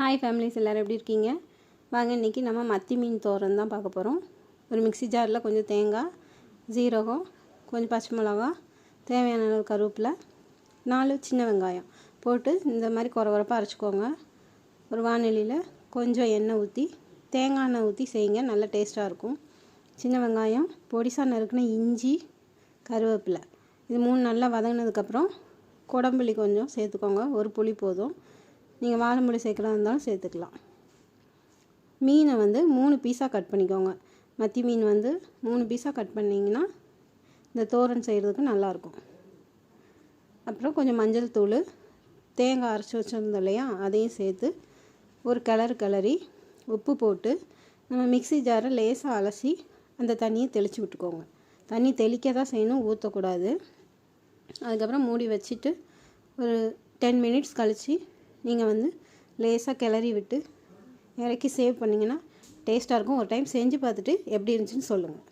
Hi families எல்லோரும் எப்படி இருக்கீங்க? வாங்க இன்றைக்கி நம்ம மத்தி மீன் தோரன் தான் பார்க்க போகிறோம் ஒரு மிக்ஸி ஜாரில் கொஞ்சம் தேங்காய் ஜீரகம் கொஞ்சம் பச்சை மிளகா தேவையான அளவு கருவேப்பில் நாலு சின்ன வெங்காயம் போட்டு இந்த மாதிரி குறை குறைப்பாக அரைச்சிக்கோங்க. ஒரு வானொலியில் கொஞ்சம் எண்ணெய் ஊற்றி தேங்காய் எண்ணெய் ஊற்றி செய்யுங்க நல்ல டேஸ்ட்டாக இருக்கும். சின்ன வெங்காயம் பொடிசா நறுக்குன இஞ்சி கருவேப்பிலை. இது மூணு நல்லா வதங்கினதுக்கப்புறம் குடம்புளி கொஞ்சம் சேர்த்துக்கோங்க. ஒரு புளி போதும். நீங்கள் வாழைமுடி சேர்க்கலாம் இருந்தாலும் சேர்த்துக்கலாம். மீனை வந்து மூணு பீஸாக கட் பண்ணிக்கோங்க. மத்தி மீன் வந்து மூணு பீஸாக கட் பண்ணிங்கன்னா இந்த தோரன் செய்கிறதுக்கு நல்லாயிருக்கும். அப்புறம் கொஞ்சம் மஞ்சள் தூள் தேங்காய் அரைச்சி வச்சுருந்தோம் இல்லையா அதையும் சேர்த்து ஒரு கிளறு கிளறி உப்பு போட்டு நம்ம மிக்ஸி ஜாரை லேசாக அலசி அந்த தண்ணியை தெளித்து விட்டுக்கோங்க. தண்ணி தெளிக்க தான் செய்யணும் ஊற்றக்கூடாது அதுக்கப்புறம் மூடி வச்சுட்டு ஒரு டென் மினிட்ஸ் கழித்து நீங்கள் வந்து லேசாக கிளறி விட்டு இறக்கி சேவ் பண்ணிங்கன்னா டேஸ்ட்டாக இருக்கும். ஒரு டைம் செஞ்சு பார்த்துட்டு எப்படி இருந்துச்சுன்னு சொல்லுங்கள்